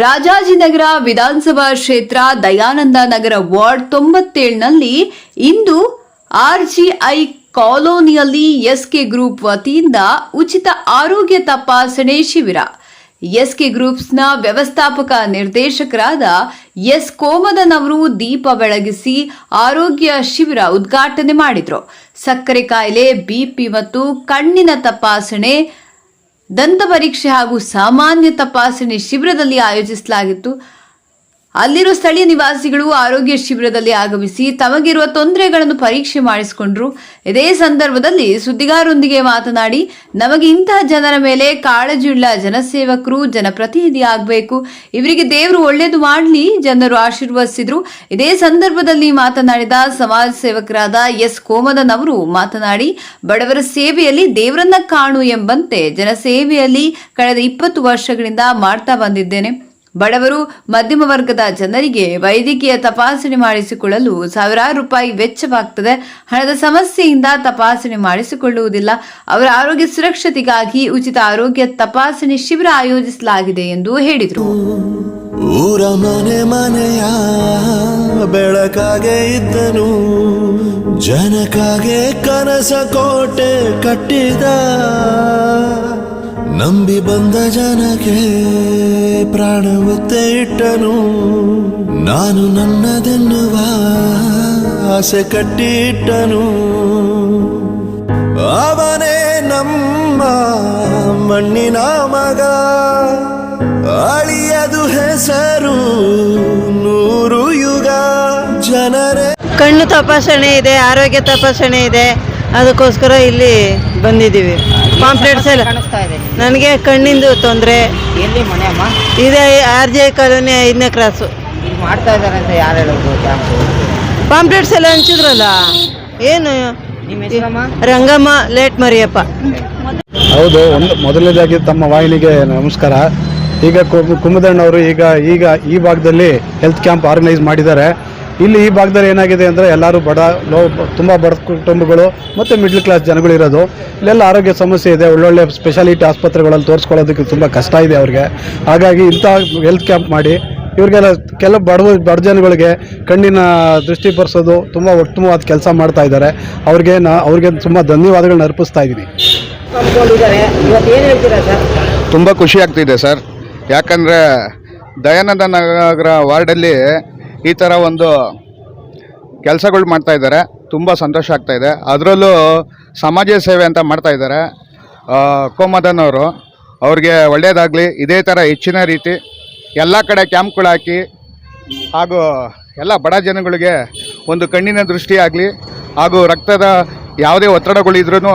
ರಾಜಾಜಿನಗರ ವಿಧಾನಸಭಾ ಕ್ಷೇತ್ರ ದಯಾನಂದ ನಗರ ವಾರ್ಡ್ ತೊಂಬತ್ತೇಳಿನಲ್ಲಿ ಇಂದು ಆರ್ಜಿಐ ಕಾಲೋನಿಯಲ್ಲಿ ಎಸ್ಕೆ ಗ್ರೂಪ್ ವತಿಯಿಂದ ಉಚಿತ ಆರೋಗ್ಯ ತಪಾಸಣೆ ಶಿಬಿರ. ಎಸ್ಕೆ ಗ್ರೂಪ್ಸ್ನ ವ್ಯವಸ್ಥಾಪಕ ನಿರ್ದೇಶಕರಾದ ಎಸ್. ಕೋಮದನ್ ಅವರು ದೀಪ ಬೆಳಗಿಸಿ ಆರೋಗ್ಯ ಶಿಬಿರ ಉದ್ಘಾಟನೆ ಮಾಡಿದರು. ಸಕ್ಕರೆ ಕಾಯಿಲೆ ಬಿಪಿ ಮತ್ತು ಕಣ್ಣಿನ ತಪಾಸಣೆ ದಂತ ಪರೀಕ್ಷೆ ಹಾಗೂ ಸಾಮಾನ್ಯ ತಪಾಸಣೆ ಶಿಬಿರದಲ್ಲಿ ಆಯೋಜಿಸಲಾಗಿತ್ತು. ಅಲ್ಲಿರುವ ಸ್ಥಳೀಯ ನಿವಾಸಿಗಳು ಆರೋಗ್ಯ ಶಿಬಿರದಲ್ಲಿ ಆಗಮಿಸಿ ತಮಗಿರುವ ತೊಂದರೆಗಳನ್ನು ಪರೀಕ್ಷೆ ಮಾಡಿಸಿಕೊಂಡ್ರು. ಇದೇ ಸಂದರ್ಭದಲ್ಲಿ ಸುದ್ದಿಗಾರರೊಂದಿಗೆ ಮಾತನಾಡಿ, ನಮಗೆ ಇಂತಹ ಜನರ ಮೇಲೆ ಕಾಳಜಿಯುಳ್ಳ ಜನಸೇವಕರು, ಜನಪ್ರತಿನಿಧಿ ಆಗಬೇಕು. ಇವರಿಗೆ ದೇವರು ಒಳ್ಳೆಯದು ಮಾಡಲಿ ಜನರು ಆಶೀರ್ವದಿಸಿದ್ರು. ಇದೇ ಸಂದರ್ಭದಲ್ಲಿ ಮಾತನಾಡಿದ ಸಮಾಜ ಸೇವಕರಾದ ಎಸ್. ಕೋಮದನ್ ಅವರು ಮಾತನಾಡಿ, ಬಡವರ ಸೇವೆಯಲ್ಲಿ ದೇವರನ್ನ ಕಾಣು ಎಂಬಂತೆ ಜನಸೇವೆಯಲ್ಲಿ ಕಳೆದ ಇಪ್ಪತ್ತು ವರ್ಷಗಳಿಂದ ಮಾಡ್ತಾ ಬಂದಿದ್ದೇನೆ. ಬಡವರು ಮಧ್ಯಮ ವರ್ಗದ ಜನರಿಗೆ ವೈದ್ಯಕೀಯ ತಪಾಸಣೆ ಮಾಡಿಸಿಕೊಳ್ಳಲು ಸಾವಿರಾರು ರೂಪಾಯಿ ವೆಚ್ಚವಾಗ್ತದೆ. ಹಣದ ಸಮಸ್ಯೆಯಿಂದ ತಪಾಸಣೆ ಮಾಡಿಸಿಕೊಳ್ಳುವುದಿಲ್ಲ. ಅವರ ಆರೋಗ್ಯ ಸುರಕ್ಷತೆಗಾಗಿ ಉಚಿತ ಆರೋಗ್ಯ ತಪಾಸಣೆ ಶಿಬಿರ ಆಯೋಜಿಸಲಾಗಿದೆ ಎಂದು ಹೇಳಿದರು. ಊರ ಮನೆ ಮನೆಯ ಬೆಳಕಾಗೆ ಇದ್ದನು. ಜನಕಾಗೆ ಕನಸ ಕೋಟೆ ಕಟ್ಟಿದ. ನಂಬಿ ಬಂದ ಜನಕ್ಕೆ ಪ್ರಾಣವತ್ತೆ ಇಟ್ಟನು. ನಾನು ನನ್ನದೆನ್ನುವ ಆಸೆ ಕಟ್ಟಿಟ್ಟನು. ಅವನೇ ನಮ್ಮ ಮಣ್ಣಿನ ಮಗ. ಅಳಿಯದು ಹೆಸರು ನೂರು ಯುಗ. ಜನರೇ ಕಣ್ಣು ತಪಾಸಣೆ ಇದೆ, ಆರೋಗ್ಯ ತಪಾಸಣೆ ಇದೆ. ಅದಕ್ಕೋಸ್ಕರ ಇಲ್ಲಿ ಬಂದಿದ್ದೀವಿ. ಪಾಂಪ್ಲೆಟ್ಸ್ ಎಲ್ಲ. ಕಾಣಿಸ್ತಾ ಇದೆ. ನನಗೆ ಕಣ್ಣಿಂದು ತೊಂದರೆ. ಎಲ್ಲಿ ಮನೆ ಅಮ್ಮ? ಇದೆ ಆರ್ ಜೆ ಕಾಲೋನಿ ಐದನೇ ಕ್ರಾಸು. ಇಲ್ಲಿ ಮಾಡ್ತಾ ಇದ್ದಾರೆ ಅಂತ ಯಾರು ಹೇಳೋದು ಕ್ಯಾಂಪು ಪಾಂಪ್ಲೆಟ್ಸ್ ಎಲ್ಲ ಹಂಚಿದ್ರಲ್ಲ? ಏನು? ನಿಮ್ಮ ಹೆಸರಮ್ಮ? ರಂಗಮ್ಮ ಲೇಟ್ ಮರಿಯಪ್ಪ. ಹೌದು ಒಂದು ಮೊದಲನೇದಾಗಿ ತಮ್ಮ ವಾಹಿನಿಗೆ ನಮಸ್ಕಾರ. ಈಗ ಕುಮದಣ್ಣವರು ಕುಮುದಣ್ಣವರು ಈಗ ಈಗ ಈ ಭಾಗದಲ್ಲಿ ಹೆಲ್ತ್ ಕ್ಯಾಂಪ್ ಆರ್ಗನೈಸ್ ಮಾಡಿದ್ದಾರೆ. ಇಲ್ಲಿ ಈ ಭಾಗದಲ್ಲಿ ಏನಾಗಿದೆ ಅಂದರೆ ಎಲ್ಲರೂ ಬಡ ಲೋ ತುಂಬ ಬಡ ಕುಟುಂಬಗಳು ಮತ್ತು ಮಿಡ್ಲ್ ಕ್ಲಾಸ್ ಜನಗಳು ಇರೋದು. ಇಲ್ಲೆಲ್ಲ ಆರೋಗ್ಯ ಸಮಸ್ಯೆ ಇದೆ ಒಳ್ಳೊಳ್ಳೆ ಸ್ಪೆಷಾಲಿಟಿ ಆಸ್ಪತ್ರೆಗಳಲ್ಲಿ ತೋರಿಸ್ಕೊಳ್ಳೋದಕ್ಕೆ ತುಂಬ ಕಷ್ಟ ಇದೆ ಅವ್ರಿಗೆ. ಹಾಗಾಗಿ ಇಂಥ ಹೆಲ್ತ್ ಕ್ಯಾಂಪ್ ಮಾಡಿ ಇವ್ರಿಗೆಲ್ಲ ಕೆಲವು ಬಡವ ಬಡ ಜನಗಳಿಗೆ ಕಣ್ಣಿನ ದೃಷ್ಟಿ ಬರ್ಸೋದು ತುಂಬ ಉತ್ತಮವಾದ ಕೆಲಸ ಮಾಡ್ತಾ ಇದ್ದಾರೆ. ಅವ್ರಿಗೆ ನಾ ಅವ್ರಿಗೆ ತುಂಬ ಧನ್ಯವಾದಗಳನ್ನ ಅರ್ಪಿಸ್ತಾ ಇದ್ದೀನಿ. ತುಂಬ ಖುಷಿ ಆಗ್ತಿದೆ ಸರ್. ಯಾಕಂದರೆ ದಯಾನಂದ ನಗರ ವಾರ್ಡಲ್ಲಿ ಈ ಥರ ಒಂದು ಕೆಲಸಗಳು ಮಾಡ್ತಾ ಇದ್ದಾರೆ. ತುಂಬ ಸಂತೋಷ ಆಗ್ತಾ ಇದೆ. ಅದರಲ್ಲೂ ಸಮಾಜ ಸೇವೆ ಅಂತ ಮಾಡ್ತಾ ಇದ್ದಾರೆ. ಕೋಮದನ್ ಅವರು, ಅವ್ರಿಗೆ ಒಳ್ಳೆಯದಾಗಲಿ ಇದೇ ಥರ ಹೆಚ್ಚಿನ ರೀತಿ ಎಲ್ಲ ಕಡೆ ಕ್ಯಾಂಪ್ಗಳು ಹಾಕಿ ಹಾಗೂ ಎಲ್ಲ ಬಡ ಜನಗಳಿಗೆ ಒಂದು ಕಣ್ಣಿನ ದೃಷ್ಟಿ ಆಗಲಿ ಹಾಗೂ ರಕ್ತದ ಯಾವುದೇ ಒತ್ತಡಗಳಿದ್ರೂ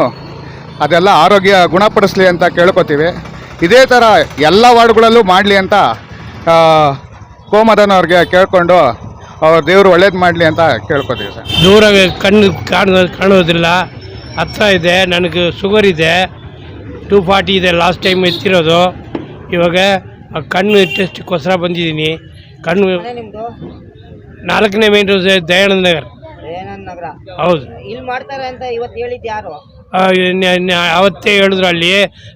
ಅದೆಲ್ಲ ಆರೋಗ್ಯ ಗುಣಪಡಿಸಲಿ ಅಂತ ಕೇಳ್ಕೊತೀವಿ. ಇದೇ ಥರ ಎಲ್ಲ ವಾರ್ಡ್ಗಳಲ್ಲೂ ಮಾಡಲಿ ಅಂತ ಕೋಮದನ್ ಅವ್ರಿಗೆ ಕೇಳಿಕೊಂಡು ಅವ್ರ ದೇವರು ಒಳ್ಳೇದು ಮಾಡಲಿ ಅಂತ ಕೇಳ್ಕೊತೀವಿ ಸರ್. ದೂರ ಕಣ್ಣು ಕಾಣ ಕಾಣೋದಿಲ್ಲ ಹತ್ರ ಇದೆ ನನಗೆ ಶುಗರ್ ಇದೆ ಟೂ ಫಾರ್ಟಿ ಇದೆ ಲಾಸ್ಟ್ ಟೈಮ್ ಎತ್ತಿರೋದು. ಇವಾಗ ಆ ಕಣ್ಣು ಟೆಸ್ಟ್ಗೋಸ್ಕರ ಬಂದಿದ್ದೀನಿ. ಕಣ್ಣು ನಿಮ್ಮದು ನಾಲ್ಕನೇ ಮೇನ್ ರೋಸ್ ದಯಾನಂದ ನಗರ್. ನಗರ. ಹೌದು. ಇಲ್ಲಿ ಮಾಡ್ತಾರೆ ಅಂತ ಇವತ್ತು ಹೇಳಿದ್ದು ಯಾರು? ಅವತ್ತೇ ಹೇಳಿದ್ರು ಅಲ್ಲಿ.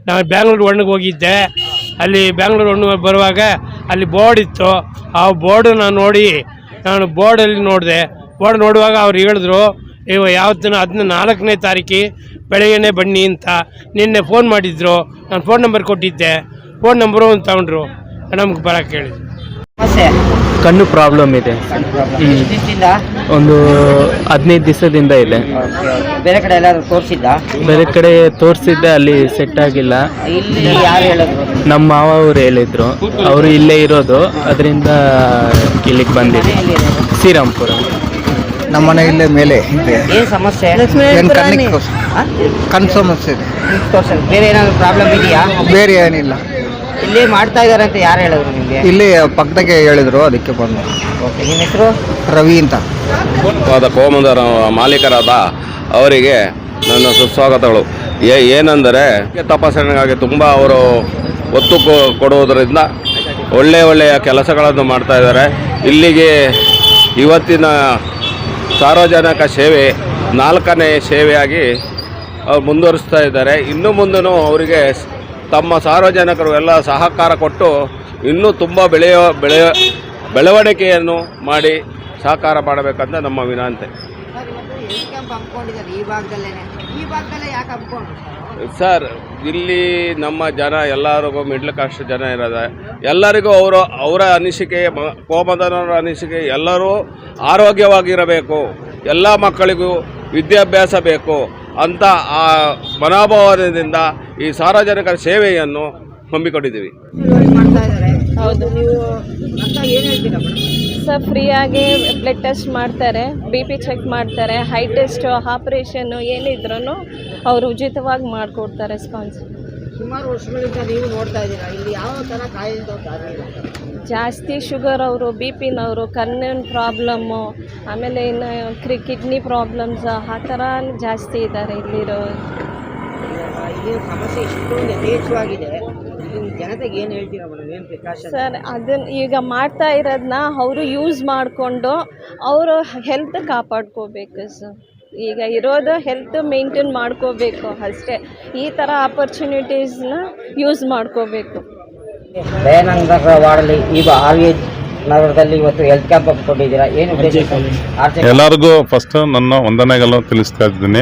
ನಾನು ಬ್ಯಾಂಗ್ಳೂರು ಒಣ್ಣಗೆ ಹೋಗಿದ್ದೆ. ಅಲ್ಲಿ ಬ್ಯಾಂಗ್ಳೂರು ಒಣ್ಣು ಬರುವಾಗ ಅಲ್ಲಿ ಬೋರ್ಡ್ ಇತ್ತು. ಆ ಬೋರ್ಡ್ ನಾನು ನೋಡಿ ನಾನು ಬೋರ್ಡಲ್ಲಿ ನೋಡಿದೆ. ಬೋರ್ಡ್ ನೋಡುವಾಗ ಅವ್ರು ಹೇಳಿದ್ರು, ಇವ ಯಾವತ್ತಿನ ಅದನ್ನ ನಾಲ್ಕನೇ ತಾರೀಕಿ ಬೆಳಗ್ಗೆನೇ ಬನ್ನಿ ಅಂತ. ನಿನ್ನೆ ಫೋನ್ ಮಾಡಿದ್ರು. ನಾನು ಫೋನ್ ನಂಬರ್ ಕೊಟ್ಟಿದ್ದೆ. ಫೋನ್ ನಂಬರು ಒಂದು ತಗೊಂಡ್ರು. ನಮ್ಗೆ ಬರೋಕ್ಕೆ ಹೇಳಿದ್ರು. ಸಮಸ್ಯೆ ಕಣ್ಣು ಪ್ರಾಬ್ಲಮ್ ಇದೆ. ಒಂದು ಹದಿನೈದು ದಿವಸದಿಂದ ಇದೆ. ಬೇರೆ ಕಡೆ ಎಲ್ಲಾದ್ರು ತೋರಿಸಿದ್ದ ಬೇರೆ ಕಡೆ ತೋರಿಸಿದ್ದೆ ಅಲ್ಲಿ ಸೆಟ್ ಆಗಿಲ್ಲ. ಇಲ್ಲಿ ಯಾರು ಹೇಳಿದ್ರು? ನಮ್ಮ ಮಾವ ಅವ್ರು ಹೇಳಿದ್ರು. ಅವರು ಇಲ್ಲೇ ಇರೋದು ಅದರಿಂದ ಇಲ್ಲಿಗೆ ಬಂದಿದೆ. ಶ್ರೀರಾಮ್ಪುರ. ನಮ್ಮ ಮನೆ ಇಲ್ಲೇ ಮೇಲೆ ಏನು ಸಮಸ್ಯೆ? ಏನ್ ಕಣ್ಣಿಗೆ ಕಣ್ ಸಮಸ್ಯೆ ಇದೆ. ತೋರ್ಸಲ್ಲ ಬೇರೆ ಏನಾದ್ರು ಪ್ರಾಬ್ಲಮ್ ಇದೆಯಾ? ಬೇರೆ ಏನಿಲ್ಲ. ಇಲ್ಲಿ ಮಾಡ್ತಾ ಇದ್ದಾರೆ ಅಂತ ಯಾರು ಹೇಳಿದ್ರು ನಿಮಗೆ? ಇಲ್ಲಿ ಪಕ್ಕದಕ್ಕೆ ಹೇಳಿದ್ರು ಅದಕ್ಕೆ ಬಂದು. ಓಕೆ ನಿಮ್ಮ ಹೆಸರು? ರವಿ ಅಂತ. ಕೋಮಂದರ ಮಾಲೀಕರಾದ ಅವರಿಗೆ ನನ್ನ ಸುಸ್ವಾಗತಗಳು. ಏ ಏನೆಂದರೆ ತಪಾಸಣೆಗಾಗಿ ತುಂಬ ಅವರು ಒತ್ತು ಕೊ- ಕೊಡುವುದರಿಂದ ಒಳ್ಳೆಯ ಒಳ್ಳೆಯ ಕೆಲಸಗಳನ್ನು ಮಾಡ್ತಾ ಇದ್ದಾರೆ. ಇಲ್ಲಿಗೆ ಇವತ್ತಿನ ಸಾರ್ವಜನಿಕ ಸೇವೆ ನಾಲ್ಕನೇ ಸೇವೆಯಾಗಿ ಅವ್ರು ಮುಂದುವರಿಸ್ತಾ ಇದ್ದಾರೆ. ಇನ್ನು ಮುಂದೂ ಅವರಿಗೆ ತಮ್ಮ ಸಾರ್ವಜನಿಕರು ಎಲ್ಲ ಸಹಕಾರ ಕೊಟ್ಟು ಇನ್ನೂ ತುಂಬ ಬೆಳೆಯೋ ಬೆಳೆಯ ಬೆಳವಣಿಗೆಯನ್ನು ಮಾಡಿ ಸಹಕಾರ ಮಾಡಬೇಕಂತ ನಮ್ಮ ವಿನಂತಿ. ಸರ್ ಇಲ್ಲಿ ನಮ್ಮ ಜನ ಎಲ್ಲರಿಗೂ ಮಿಡ್ಲ್ ಕಾಸ್ಟ್ ಜನ ಇರೋದೆ. ಎಲ್ಲರಿಗೂ ಅವರು ಅವರ ಅನಿಸಿಕೆ ಮ- ಕೋಮದನವರ ಅನಿಸಿಕೆ ಎಲ್ಲರೂ ಆರೋಗ್ಯವಾಗಿರಬೇಕು. ಎಲ್ಲ ಮಕ್ಕಳಿಗೂ ವಿದ್ಯಾಭ್ಯಾಸ ಬೇಕು. ಅಂತ ಆ ಮನೋಭಾವದಿಂದ ಈ ಸಾರ್ವಜನಿಕರ ಸೇವೆಯನ್ನು ಹಮ್ಮಿಕೊಂಡಿದ್ದೀವಿ. ಮಾಡ್ತಾ ಇದ್ದಾರೆ ಹೌದು. ನೀವು ಅಂತ ಏನು ಹೇಳ್ತೀರಾ ಮೇಡಮ್? ಸರ್ ಫ್ರೀಯಾಗಿ ಬ್ಲಡ್ ಟೆಸ್ಟ್ ಮಾಡ್ತಾರೆ ಬಿ ಪಿ ಚೆಕ್ ಮಾಡ್ತಾರೆ ಹೈ ಟೆಸ್ಟು ಆಪ್ರೇಷನ್ನು ಏನಿದ್ರೂ ಅವರು ಉಚಿತವಾಗಿ ಮಾಡಿಕೊಡ್ತಾರೆ ಸ್ಪಾನ್ಸರ್ ಸುಮಾರು ವರ್ಷಗಳಿಂದ ನೀವು ನೋಡ್ತಾ ಇದ್ದೀರಾ? ಇಲ್ಲಿ ಯಾವ ಥರ ಕಾಯಿಲೆ ಜಾಸ್ತಿ ಶುಗರ್ ಅವರು ಬಿ ಪಿನವರು ಕಣ್ಣಿನ ಪ್ರಾಬ್ಲಮ್ಮು ಆಮೇಲೆ ಇನ್ನು ಕ್ರಿ ಕಿಡ್ನಿ ಪ್ರಾಬ್ಲಮ್ಸ್ ಆ ಥರ ಜಾಸ್ತಿ ಇದ್ದಾರೆ ಇಲ್ಲಿರೋ ಇಲ್ಲಿ ಸಮಸ್ಯೆ ಇಷ್ಟೊಂದು ಯಥೇಚ್ಛವಾಗಿದೆ. ಜನತೆಗೆ ಏನು ಹೇಳ್ತೀರಾ ಸರ್ ಅದನ್ನ ಈಗ ಮಾಡ್ತಾ ಇರೋದನ್ನ ಅವರು ಯೂಸ್ ಮಾಡಿಕೊಂಡು ಅವರು ಹೆಲ್ತ್ ಕಾಪಾಡ್ಕೋಬೇಕು ಸರ್. ಈಗ ಇರೋದು ಹೆಲ್ತ್ ಮೇಂಟೈನ್ ಮಾಡ್ಕೋಬೇಕು ಅಷ್ಟೇ. ಈ ಥರ ಆಪರ್ಚುನಿಟೀಸ್ನ ಯೂಸ್ ಮಾಡ್ಕೋಬೇಕು. ದಯಾನಂದ ವಾರ್ಡಲ್ಲಿ ಈಗ ಆರ್ ವಿ ನಗರದಲ್ಲಿ ಇವತ್ತು ಹೆಲ್ತ್ ಕ್ಯಾಂಪ್ ಏನು ಎಲ್ಲರಿಗೂ ಫಸ್ಟ್ ನನ್ನ ವಂದನೆಗಳನ್ನು ತಿಳಿಸ್ತಾ ಇದ್ದೀನಿ.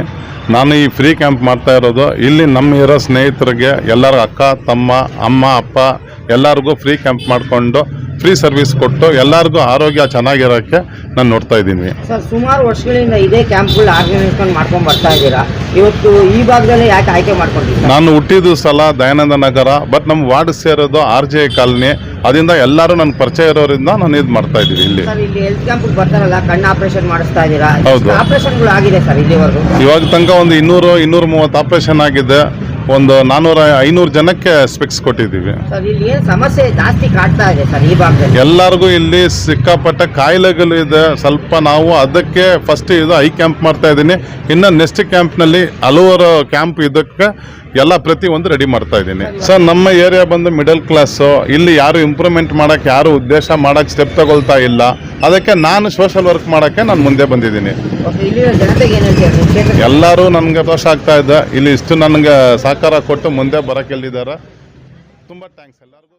ನಾನು ಈ ಫ್ರೀ ಕ್ಯಾಂಪ್ ಮಾಡ್ತಾ ಇರೋದು. ಇಲ್ಲಿ ನಮ್ಮ ಇರೋ ಸ್ನೇಹಿತರಿಗೆ ಎಲ್ಲರ ಅಕ್ಕ ತಮ್ಮ ಅಮ್ಮ ಅಪ್ಪ ಎಲ್ಲರಿಗೂ ಫ್ರೀ ಕ್ಯಾಂಪ್ ಮಾಡಿಕೊಂಡು ಫ್ರೀ ಸರ್ವಿಸ್ ಕೊಟ್ಟು ಎಲ್ಲರಿಗೂ ಆರೋಗ್ಯ ಚೆನ್ನಾಗಿರೋಕ್ಕೆ ನಾನು ನೋಡ್ತಾ ಇದ್ದೀನಿ. ಸರ್ ಸುಮಾರು ವರ್ಷಗಳಿಂದ ಇದೇ ಕ್ಯಾಂಪ್ಗಳು ಆರ್ಗನೈಸ್ಕೊಂಡು ಮಾಡ್ಕೊಂಡು ಬರ್ತಾ ಇದ್ದೀರಾ? ಇವತ್ತು ಈ ಭಾಗದಲ್ಲಿ ಯಾಕೆ ಆಯ್ಕೆ ಮಾಡ್ಕೊಂಡಿದ್ದೀರಾ? ನಾನು ಹುಟ್ಟಿದ್ದು ಸಲ ದಯಾನಂದ ನಗರ ಬಟ್ ನಮ್ಮ ವಾರ್ಡ್ ಸೇರೋದು ಆರ್ ಜೆ ಕಾಲನಿ. ಅದರಿಂದ ಎಲ್ಲರೂ ನನ್ನ ಪರಿಚಯ ಇರೋರಿಂದ ನಾನು ಇದು ಮಾಡ್ತಾ ಇದ್ದೀನಿ ಇಲ್ಲಿ. ಸರ್ ಇಲ್ಲಿ ಹೆಲ್ತ್ ಕ್ಯಾಂಪ್ ಬರ್ತಾರಲ್ಲ ಕಣ್ಣು ಆಪರೇಷನ್ ಮಾಡಿಸ್ತಾ ಇದ್ದೀರಾ? ಹೌದು. ಆಪರೇಷನ್ಗಳು ಆಗಿದೆ ಸರ್ ಇಲ್ಲಿವರೆಗೂ? ಇವಾಗ ತನಕ ಒಂದು ಇನ್ನೂರು ಇನ್ನೂರ ಮೂವತ್ತು ಆಪ್ರೇಷನ್ ಆಗಿದೆ. ಒಂದು ನಾನ್ನೂರ ಐನೂರು ಜನಕ್ಕೆ ಸ್ಪೆಕ್ಸ್ ಕೊಟ್ಟಿದ್ದೀವಿ. ಸರ್ ಇಲ್ಲಿ ಏನು ಸಮಸ್ಯೆ ಜಾಸ್ತಿ ಕಾಡ್ತಾ ಇದೆ ಸರ್ ಈ ಭಾಗದಲ್ಲಿ? ಎಲ್ಲರಿಗೂ ಇಲ್ಲಿ ಸಿಕ್ಕಾಪಟ್ಟೆ ಕಾಯಿಲೆಗಳು ಇದೆ. ಸ್ವಲ್ಪ ನಾವು ಅದಕ್ಕೆ ಫಸ್ಟ್ ಇದು ಐ ಕ್ಯಾಂಪ್ ಮಾಡ್ತಾ ಇದ್ದೀನಿ. ಇನ್ನು ನೆಕ್ಸ್ಟ್ ಕ್ಯಾಂಪ್ನಲ್ಲಿ ಹಲವಾರು ಕ್ಯಾಂಪ್ ಇದಕ್ಕೆ ಎಲ್ಲ ಪ್ರತಿ ಒಂದು ರೆಡಿ ಮಾಡ್ತಾ ಇದ್ದೀನಿ. ಸರ್ ನಮ್ಮ ಏರಿಯಾ ಬಂದು ಮಿಡಲ್ ಕ್ಲಾಸು ಇಲ್ಲಿ ಯಾರು ಇಂಪ್ರೂವ್ಮೆಂಟ್ ಮಾಡೋಕ್ಕೆ ಯಾರು ಉದ್ದೇಶ ಮಾಡೋಕ್ಕೆ ಸ್ಟೆಪ್ ತಗೊಳ್ತಾ ಇಲ್ಲ. ಅದಕ್ಕೆ ನಾನು ಸೋಷಲ್ ವರ್ಕ್ ಮಾಡೋಕ್ಕೆ ನಾನು ಮುಂದೆ ಬಂದಿದ್ದೀನಿ. ಎಲ್ಲರೂ ನನಗೆ ದೋಷ ಆಗ್ತಾ ಇದೆ. ಇಲ್ಲಿ ಇಷ್ಟು ನನಗೆ ಸಹಕಾರ ಕೊಟ್ಟು ಮುಂದೆ ಬರಕ್ಕೆ ತುಂಬಾ ತುಂಬ ಥ್ಯಾಂಕ್ಸ್ ಎಲ್ಲರಿಗೂ.